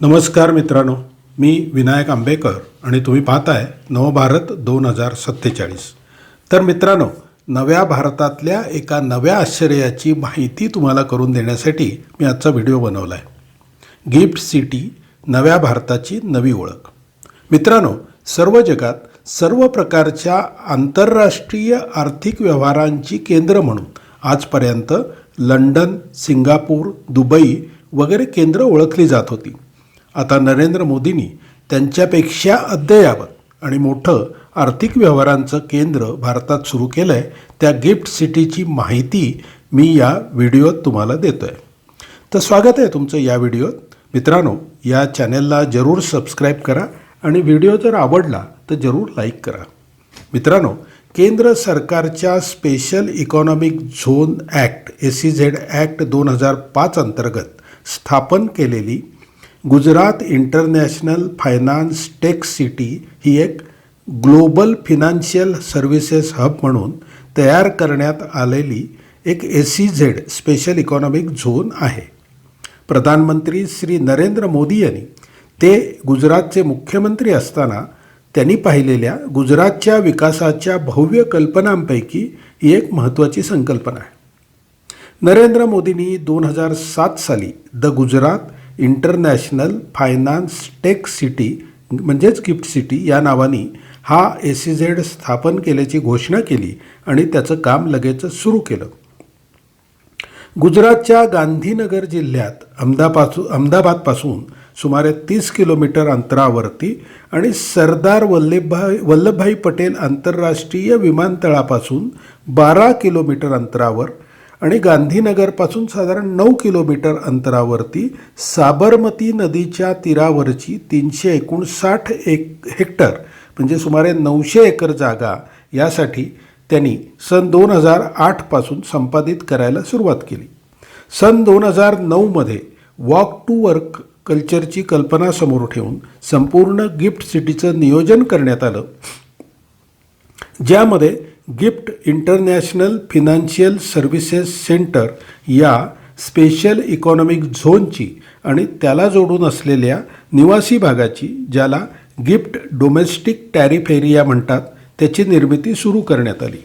नमस्कार मित्रांनो मी विनायक आंबेकर आणि तुम्ही पाहताय नवभारत दोन हजार सत्तेचाळीस. तर मित्रांनो नव्या भारतातल्या एका नव्या आश्चर्याची माहिती तुम्हाला करून देण्यासाठी मी आजचा व्हिडिओ बनवला आहे गिफ्ट सिटी नव्या भारताची नवी ओळख. मित्रांनो सर्व जगात सर्व प्रकारच्या आंतरराष्ट्रीय आर्थिक व्यवहारांची केंद्र म्हणून आजपर्यंत लंडन सिंगापूर दुबई वगैरे केंद्र ओळखली जात होती. आता नरेंद्र मोदींनी त्यांच्यापेक्षा अद्ययावत आणि मोठं आर्थिक व्यवहारांचं केंद्र भारतात सुरू केलं आहे त्या गिफ्ट सिटीची माहिती मी या व्हिडिओत तुम्हाला देतो आहे तर स्वागत आहे तुमचं या व्हिडिओत. मित्रांनो या चॅनेलला जरूर सबस्क्राईब करा आणि व्हिडिओ जर आवडला तर जरूर लाईक करा. मित्रांनो केंद्र सरकारच्या special economic zone act A C Z act दोन हजार पाच अंतर्गत स्थापन केलेली Gujarat International Finance Tech City ही एक ग्लोबल फिनान्शियल सर्व्हिसेस हब म्हणून तयार करण्यात आलेली एक A C Z special economic zone आहे. प्रधानमंत्री श्री नरेंद्र मोदी यांनी ते गुजरातचे मुख्यमंत्री असताना त्यांनी पाहिलेल्या गुजरातच्या विकासाच्या भव्य कल्पनांपैकी ही एक महत्त्वाची संकल्पना आहे. नरेंद्र मोदींनी दोन हजार सात साली the Gujarat International Finance Tech City म्हणजेच गिफ्ट सिटी या नावाने हा ए सी झेड स्थापन केल्याची घोषणा केली आणि त्याचं काम लगेचच सुरू केलं. गुजरातच्या गांधीनगर जिल्ह्यात अहमदापासून अहमदाबादपासून सुमारे तीस किलोमीटर अंतरावरती आणि सरदार वल्लभभाई वल्लभभाई पटेल आंतरराष्ट्रीय विमानतळापासून बारा किलोमीटर अंतरावर आणि गांधीनगरपासून साधारण नऊ किलोमीटर अंतरावरती साबरमती नदीच्या तीरावरची तीनशे एकोणसाठ एक हेक्टर म्हणजे सुमारे नऊशे एकर जागा यासाठी त्यांनी सन दोन हजार आठपासून संपादित करायला सुरुवात केली. सन दोन हजार नऊमध्ये वॉक टू वर्क कल्चरची कल्पना समोर ठेवून संपूर्ण गिफ्ट सिटीचं नियोजन करण्यात आलं ज्यामध्ये GIFT International Financial Services Centre या स्पेशल इकॉनॉमिक झोनची आणि त्याला जोडून असलेल्या निवासी भागाची ज्याला गिफ्ट डोमेस्टिक टॅरिफ एरिया म्हणतात त्याची निर्मिती सुरू करण्यात आली.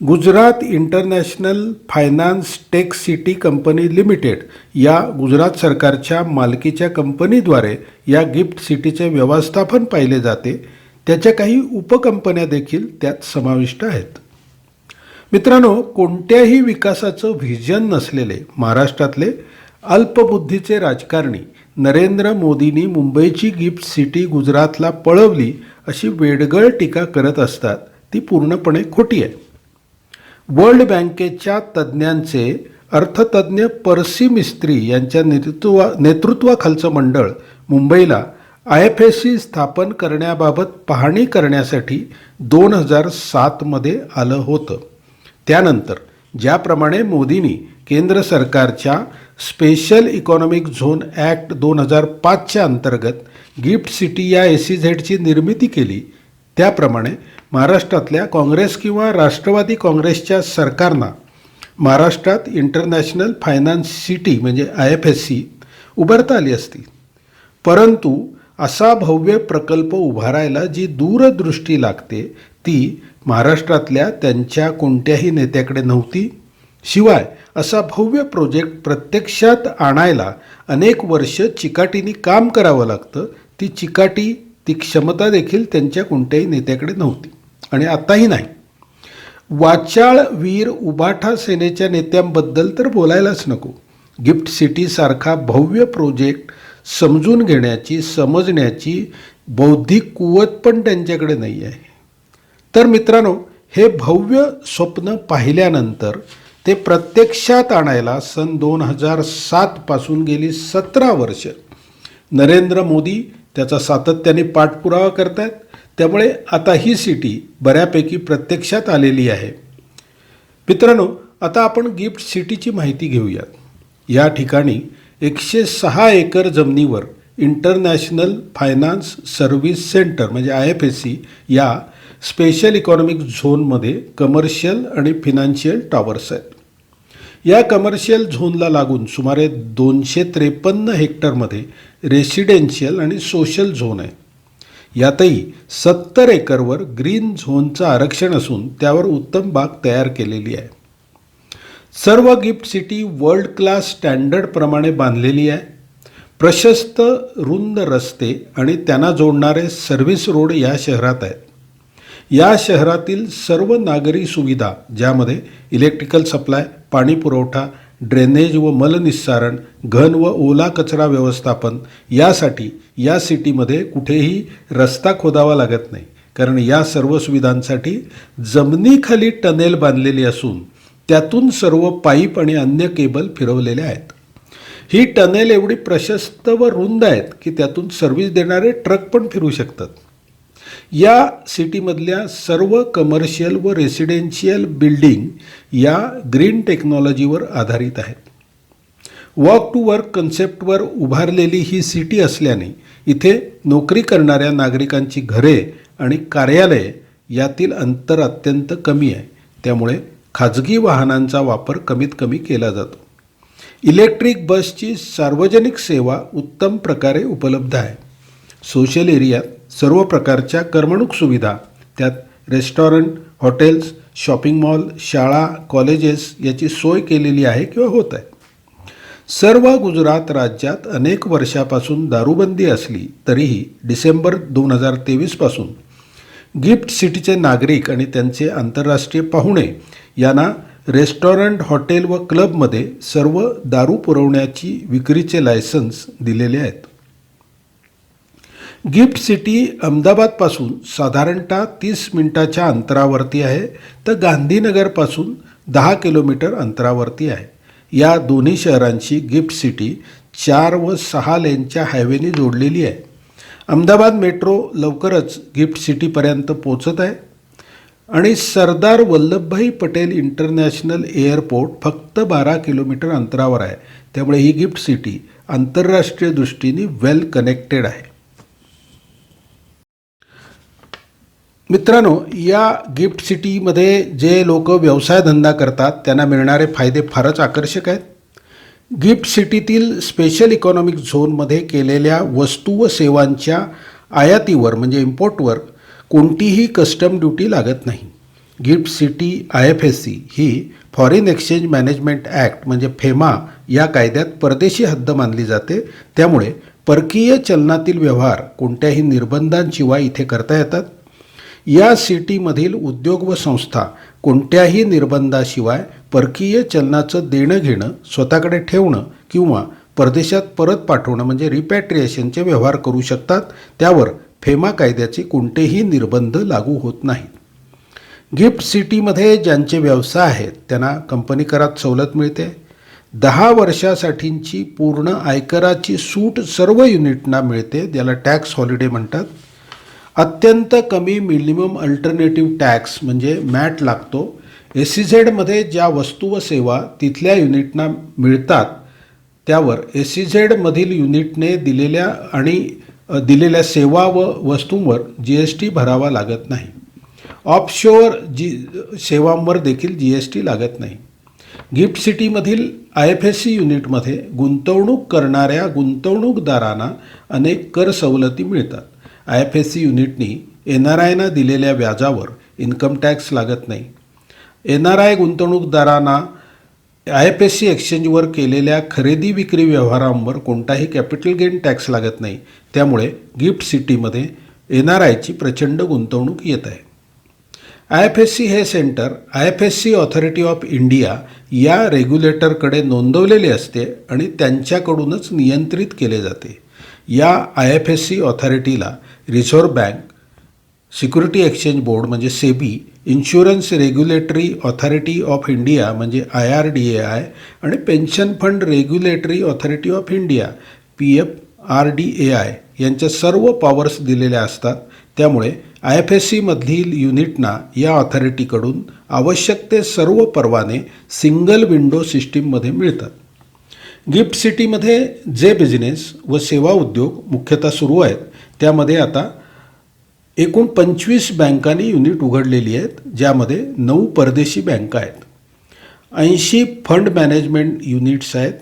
Gujarat International Finance Tech City Company Limited या गुजरात सरकारच्या मालकीच्या कंपनीद्वारे या गिफ्ट सिटीचे व्यवस्थापन पाहिले जाते त्याच्या काही उपकंपन्या देखील त्यात समाविष्ट आहेत. मित्रांनो कोणत्याही विकासाचं व्हिजन नसलेले महाराष्ट्रातले अल्पबुद्धीचे राजकारणी नरेंद्र मोदींनी मुंबईची गिफ्ट सिटी गुजरातला पळवली अशी वेडगळ टीका करत असतात ती पूर्णपणे खोटी आहे. वर्ल्ड बँकेच्या तज्ज्ञांचे अर्थतज्ज्ञ परसी मिस्त्री यांच्या नेतृत्वा नेतृत्वाखालचं मंडळ मुंबईला आय एफ एस सी स्थापन करण्याबाबत पाहणी करण्यासाठी दोन हजार सातमध्ये आलं होतं. त्यानंतर ज्याप्रमाणे मोदींनी केंद्र सरकारच्या स्पेशल इकॉनॉमिक झोन ॲक्ट दोन हजार पाचच्या अंतर्गत गिफ्ट सिटी या ए सी झेडची निर्मिती केली त्याप्रमाणे महाराष्ट्रातल्या काँग्रेस किंवा राष्ट्रवादी काँग्रेसच्या सरकारना महाराष्ट्रात इंटरनॅशनल फायनान्स सिटी म्हणजे आय एफ एस सी उभारता आली असती. परंतु असा भव्य प्रकल्प उभारायला जी दूरदृष्टी लागते ती महाराष्ट्रातल्या त्यांच्या कोणत्याही नेत्याकडे नव्हती. शिवाय असा भव्य प्रोजेक्ट प्रत्यक्षात आणायला अनेक वर्ष चिकाटीने काम करावं लागतं ती चिकाटी ती क्षमता देखील त्यांच्या कोणत्याही नेत्याकडे नव्हती. आणि आताही नाही. वाचाळ वीर उबाठा सेनेच्या नेत्यांबद्दल तर बोलायलाच नको. गिफ्ट सिटीसारखा भव्य प्रोजेक्ट समजून घेण्याची समजण्याची बौद्धिक कुवत पण त्यांच्याकडे नाही आहे. तर मित्रांनो हे भव्य स्वप्न पाहिल्यानंतर ते प्रत्यक्षात आणायला सन दोन हजार सातपासून गेली सतरा वर्ष. नरेंद्र मोदी त्याचा सातत्याने पाठपुरावा करत आहेत त्यामुळे आता ही सिटी बऱ्यापैकी प्रत्यक्षात आलेली आहे. मित्रांनो आता आपण गिफ्ट सिटीची माहिती घेऊयात. या ठिकाणी एकशे सहा एकर जमिनीवर इंटरनॅशनल फायनान्स सर्व्हिस सेंटर म्हणजे आय एफ एस सी या स्पेशल इकॉनॉमिक झोनमध्ये कमर्शियल आणि फिनान्शियल टॉवर्स आहेत. या कमर्शियल झोनला लागून सुमारे दोनशे त्रेपन्न हेक्टरमध्ये रेसिडेन्शियल आणि सोशल झोन आहे यातही सत्तर एकरवर ग्रीन झोनचं आरक्षण असून त्यावर उत्तम बाग तयार केलेली आहे. सर्व गिफ्ट सिटी वर्ल्ड क्लास स्टँडर्डप्रमाणे बांधलेली आहे. प्रशस्त रुंद रस्ते आणि त्यांना जोडणारे सर्व्हिस रोड या शहरात आहेत. या शहरातील सर्व नागरी सुविधा ज्यामध्ये इलेक्ट्रिकल सप्लाय पाणी पुरवठा ड्रेनेज व मलनिस्सारण घन व ओला कचरा व्यवस्थापन यासाठी या सिटीमध्ये कुठेही रस्ता खोदावा लागत नाही. कारण या सर्व सुविधांसाठी जमिनीखाली टनेल बांधलेली असून त्यातून सर्व पाईप आणि अन्य केबल फिरवलेले आहेत. ही टनेल एवढी प्रशस्त व रुंद आहेत की त्यातून सर्व्हिस देणारे ट्रक पण फिरू शकतात. या सिटीमधल्या सर्व कमर्शियल व रेसिडेन्शियल बिल्डिंग या ग्रीन टेक्नॉलॉजीवर आधारित आहेत. वॉक टू वर्क कन्सेप्टवर उभारलेली ही सिटी असल्याने इथे नोकरी करणाऱ्या नागरिकांची घरे आणि कार्यालये यातील अंतर अत्यंत कमी आहे. त्यामुळे खाजगी वाहनांचा वापर कमीत कमी केला जातो. इलेक्ट्रिक बसची सार्वजनिक सेवा उत्तम प्रकारे उपलब्ध आहे. सोशल एरियात सर्व प्रकारच्या करमणूक सुविधा त्यात रेस्टॉरंट हॉटेल्स शॉपिंग मॉल शाळा कॉलेजेस याची सोय केलेली आहे किंवा होत आहे. सर्व गुजरात राज्यात अनेक वर्षापासून दारूबंदी असली तरीही डिसेंबर दोन हजार तेवीसपासून गिफ्ट सिटीचे नागरिक आणि त्यांचे आंतरराष्ट्रीय पाहुणे यांना रेस्टॉरंट हॉटेल व क्लबमध्ये सर्व दारू पुरवण्याची विक्रीचे लायसन्स दिलेले आहेत. गिफ्ट सिटी अहमदाबादपासून साधारणतः तीस मिनिटाच्या अंतरावरती आहे तर गांधीनगरपासून दहा किलोमीटर अंतरावरती आहे. या दोन्ही शहरांची गिफ्ट सिटी चार व सहा लेनच्या हायवेने जोडलेली आहे. अहमदाबाद मेट्रो लवकरच गिफ्ट सिटीपर्यंत पोचत आहे. आणि सरदार वल्लभभाई पटेल इंटरनॅशनल एअरपोर्ट फक्त बारा किलोमीटर अंतरावर आहे. त्यामुळे ही गिफ्ट सिटी आंतरराष्ट्रीय दृष्टीने वेल कनेक्टेड आहे. मित्रांनो या गिफ्ट सिटीमध्ये जे लोक व्यवसाय धंदा करतात त्यांना मिळणारे फायदे फारच आकर्षक आहेत. गिफ्ट सिटीतील स्पेशल इकॉनॉमिक झोनमध्ये केलेल्या वस्तू व सेवांच्या आयातीवर म्हणजे इम्पोर्टवर कोणतीही कस्टम ड्युटी लागत नाही. GIFT City I F S C he foreign exchange management act म्हणजे फेमा या कायद्यात परदेशी हद्द मानली जाते. त्यामुळे परकीय चलनातील व्यवहार कोणत्याही निर्बंधांशिवाय इथे करता येतात. या सिटीमधील उद्योग व संस्था कोणत्याही निर्बंधाशिवाय परकीय चलनाचं देणं घेणं स्वतःकडे ठेवणं किंवा परदेशात परत पाठवणं म्हणजे रिपॅट्रिएशनचे व्यवहार करू शकतात. त्यावर फेमा कायद्याचे कोणतेही निर्बंध लागू होत नाहीत. गिफ्ट सिटीमध्ये ज्यांचे व्यवसाय आहेत त्यांना कंपनी करात सवलत मिळते. दहा वर्षासाठींची पूर्ण आयकराची सूट सर्व युनिटना मिळते ज्याला टॅक्स हॉलिडे म्हणतात. अत्यंत कमी मिनिमम अल्टरनेटिव्ह टॅक्स म्हणजे मॅट लागतो. एस सी झेडमध्ये ज्या वस्तू व सेवा तिथल्या युनिटना मिळतात त्यावर एस सी झेडमधील युनिटने दिलेल्या आणि दिलेल्या सेवा व वस्तूंवर जी एस टी भरावा लागत नाही. ऑफशोअर जी सेवांवर देखील जी एस टी लागत नाही. गिफ्ट सिटीमधील आय एफ एस सी युनिटमध्ये गुंतवणूक करणाऱ्या गुंतवणूकदारांना अनेक कर सवलती मिळतात. आय एफ एस सी युनिटनी एन आर आयना दिलेल्या व्याजावर इन्कम टॅक्स लागत नाही. एन आर आय गुंतवणूकदारांना आय एफ एस सी एक्सचेंजवर केलेल्या खरेदी विक्री व्यवहारांवर कोणताही कॅपिटल गेन टॅक्स लागत नाही. त्यामुळे गिफ्ट सिटीमध्ये एन आर आयची प्रचंड गुंतवणूक येत आहे. आय एफ एस सी हे centre I F S C Authority of India या रेग्युलेटरकडे नोंदवलेले असते आणि त्यांच्याकडूनच नियंत्रित केले जाते. या I F S C ऑथॉरिटीला Reserve Bank Security Exchange Board म्हणजे SEBI Insurance Regulatory Authority of India म्हणजे I R D A I आणि Pension Fund Regulatory Authority of India P F R D A I यांच्या सर्व powers दिलेल्या असतात. त्यामुळे I F S सीमधील युनिटना या ऑथॉरिटीकडून आवश्यक ते सर्व परवाने सिंगल विंडो सिस्टीममध्ये मिळतात. गिफ्ट सिटीमध्ये जे बिझनेस व सेवा उद्योग मुख्यतः सुरू आहेत त्यामध्ये आता एकूण पंचवीस बँकांनी युनिट उघडलेली आहेत ज्यामध्ये नऊ परदेशी बँका आहेत. ऐंशी फंड मॅनेजमेंट युनिट्स आहेत.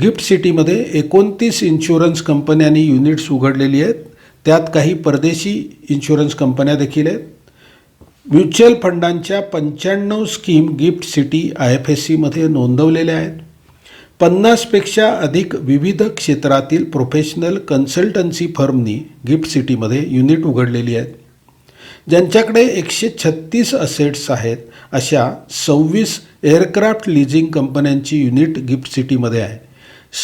गिफ्ट सिटीमध्ये एकोणतीस इन्शुरन्स कंपन्यांनी युनिट्स उघडलेली आहेत. त्यात काही परदेशी इन्शुरन्स कंपन्या देखील आहेत. म्युच्युअल फंडांच्या पंच्याण्णव scheme gift city I F S सीमध्ये नोंदवलेल्या आहेत. पन्नासपेक्षा अधिक विविध क्षेत्रातील प्रोफेशनल कन्सल्टन्सी फर्मनी गिफ्ट सिटीमध्ये युनिट उघडलेली आहेत. ज्यांच्याकडे एकशे छत्तीस असेट्स आहेत अशा सव्वीस एअरक्राफ्ट लिझिंग कंपन्यांची युनिट गिफ्ट सिटीमध्ये आहे.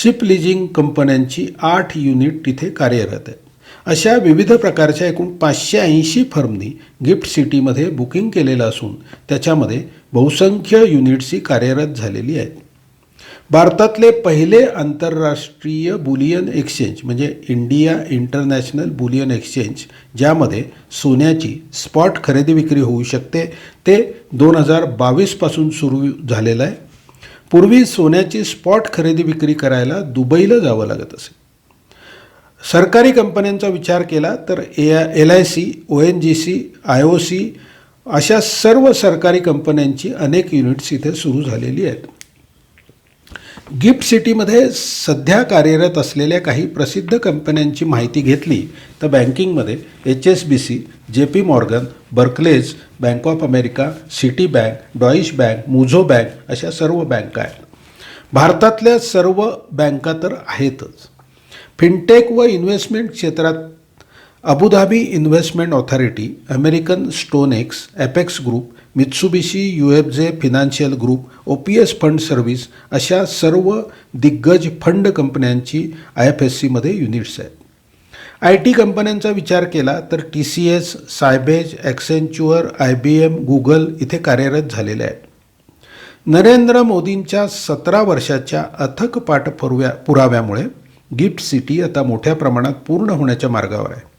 शिप लिझिंग कंपन्यांची आठ युनिट तिथे कार्यरत आहेत. अशा विविध प्रकारच्या एकूण पाचशे ऐंशी फर्मनी गिफ्ट सिटीमध्ये बुकिंग केलेलं असून त्याच्यामध्ये बहुसंख्य युनिट्सही कार्यरत झालेली आहेत. भारतातले पहिले आंतरराष्ट्रीय बुलियन एक्सचेंज म्हणजे इंडिया इंटरनॅशनल बुलियन एक्सचेंज ज्यामध्ये सोन्याची स्पॉट खरेदी विक्री होऊ शकते ते दोन हजार बावीसपासून सुरू झालेलं आहे. पूर्वी सोन्याची स्पॉट खरेदी विक्री करायला दुबईला जावं लागत असे. सरकारी कंपन्यांचा विचार केला तर A L I C O N G C I O C अशा सर्व सरकारी कंपन्यांची अनेक युनिट्स इथे सुरू झालेली आहेत. गिफ्ट सिटीमध्ये सध्या कार्यरत असलेल्या काही प्रसिद्ध कंपन्यांची माहिती घेतली तर बँकिंगमध्ये H S B C J P Morgan Barclays Bank of America Citi Bank Deutsche Bank Mizuho Bank अशा सर्व बँका आहेत. भारतातल्या सर्व बँका तर आहेतच. फिनटेक व इन्व्हेस्टमेंट क्षेत्रात Abu Dhabi Investment Authority American StoneX Apex Group Mitsubishi U F J Financial Group O P S Fund Service अशा सर्व दिग्गज फंड कंपन्यांची आय एफ एस सीमध्ये युनिट्स आहेत. आय टी कंपन्यांचा विचार केला तर T C S Cybage Accenture I B M Google इथे कार्यरत झालेले आहेत. नरेंद्र मोदींच्या सतरा वर्षाच्या अथक पाठपुरव्या पुराव्यामुळे गिफ्ट सिटी आता मोठ्या प्रमाणात पूर्ण होण्याच्या मार्गावर आहे.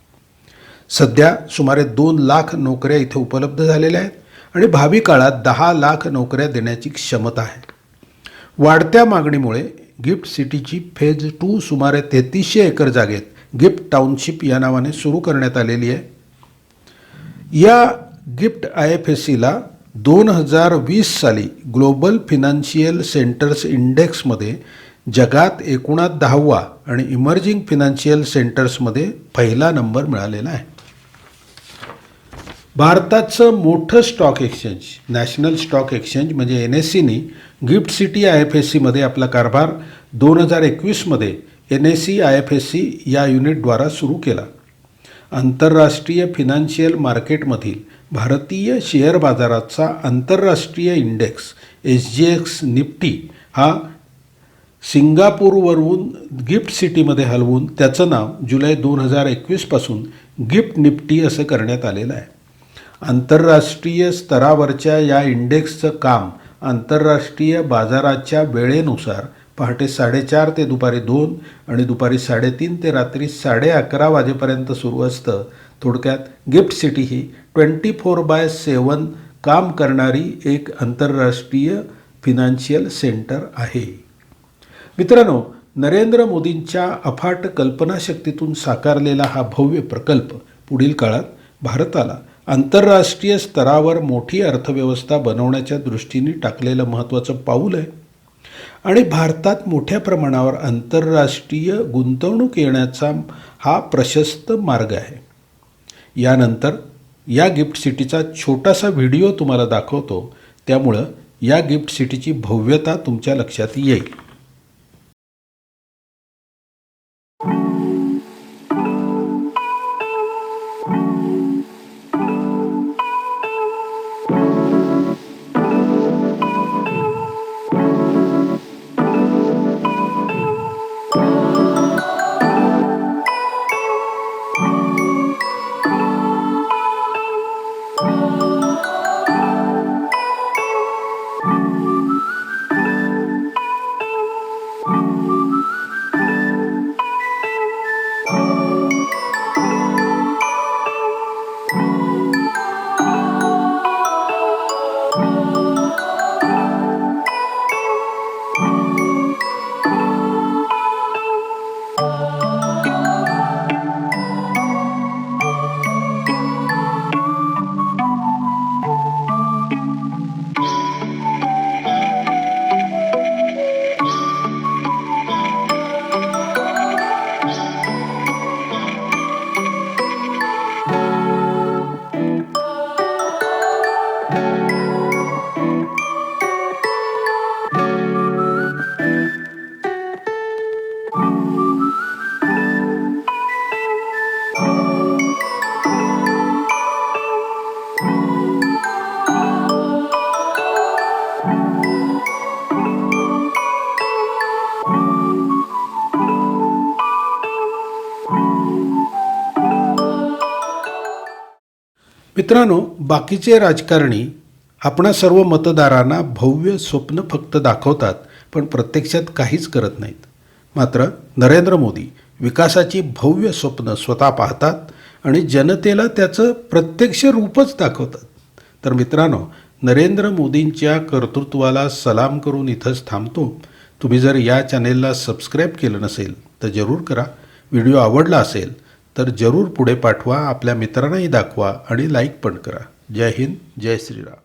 सध्या सुमारे दोन लाख नोकऱ्या इथे उपलब्ध झालेल्या आहेत आणि भावी काळात दहा लाख नोकऱ्या देण्याची क्षमता आहे. वाढत्या मागणीमुळे गिफ्ट सिटीची फेज टू सुमारे तेहतीसशे एकर जागेत गिफ्ट टाउनशिप या नावाने सुरू करण्यात आलेली आहे. या गिफ्ट आय एफ एस सीला दोन हजार वीस साली ग्लोबल फिनान्शियल सेंटर्स इंडेक्समध्ये जगात एकूणात दहावा आणि इमर्जिंग फिनान्शियल सेंटर्समध्ये पहिला नंबर मिळालेला आहे. भारताचं मोठं stock exchange National Stock Exchange म्हणजे एन एस सीनी GIFT City I F S सीमध्ये आपला कारभार दोन हजार एकवीसमध्ये N S C I F S C या युनिटद्वारा सुरू केला. आंतरराष्ट्रीय फिनान्शियल मार्केटमधील भारतीय शेअर बाजाराचा आंतरराष्ट्रीय index S G X Nifty हा सिंगापूरवरून गिफ्ट सिटीमध्ये हलवून त्याचं नाव जुलै दोन हजार एकवीसपासून गिफ्ट निफ्टी असं करण्यात आलेलं आहे. आंतरराष्ट्रीय स्तरावरच्या या इंडेक्सचं काम आंतरराष्ट्रीय बाजाराच्या वेळेनुसार पहाटे साडेचार ते दुपारी दोन आणि दुपारी साडेतीन ते रात्री साडे अकरा वाजेपर्यंत सुरू असतं. थोडक्यात गिफ्ट सिटी ही ट्वेंटी फोर बाय सेवन काम करणारी एक आंतरराष्ट्रीय फिनान्शियल सेंटर आहे. मित्रांनो नरेंद्र मोदींच्या अफाट कल्पनाशक्तीतून साकारलेला हा भव्य प्रकल्प पुढील काळात भारताला आंतरराष्ट्रीय स्तरावर मोठी अर्थव्यवस्था बनवण्याच्या दृष्टीने टाकलेलं महत्त्वाचं पाऊल आहे. आणि भारतात मोठ्या प्रमाणावर आंतरराष्ट्रीय गुंतवणूक येण्याचा हा प्रशस्त मार्ग आहे. यानंतर या गिफ्ट सिटीचा छोटासा व्हिडिओ तुम्हाला दाखवतो. त्यामुळं या गिफ्ट सिटीची भव्यता तुमच्या लक्षात येईल. Bye. मित्रांनो बाकीचे राजकारणी आपणा सर्व मतदारांना भव्य स्वप्न फक्त दाखवतात पण प्रत्यक्षात काहीच करत नाहीत. मात्र नरेंद्र मोदी विकासाची भव्य स्वप्न स्वतः पाहतात आणि जनतेला त्याचं प्रत्यक्ष रूपच दाखवतात. तर मित्रांनो नरेंद्र मोदींच्या कर्तृत्वाला सलाम करून इथंच थांबतो. तुम्ही जर या चॅनेलला सबस्क्राईब केलं नसेल तर जरूर करा. व्हिडिओ आवडला असेल तर जरूर पुढे पाठवा आपल्या मित्रांनाही दाखवा आणि लाईक पण करा. जय हिंद जय श्रीराम.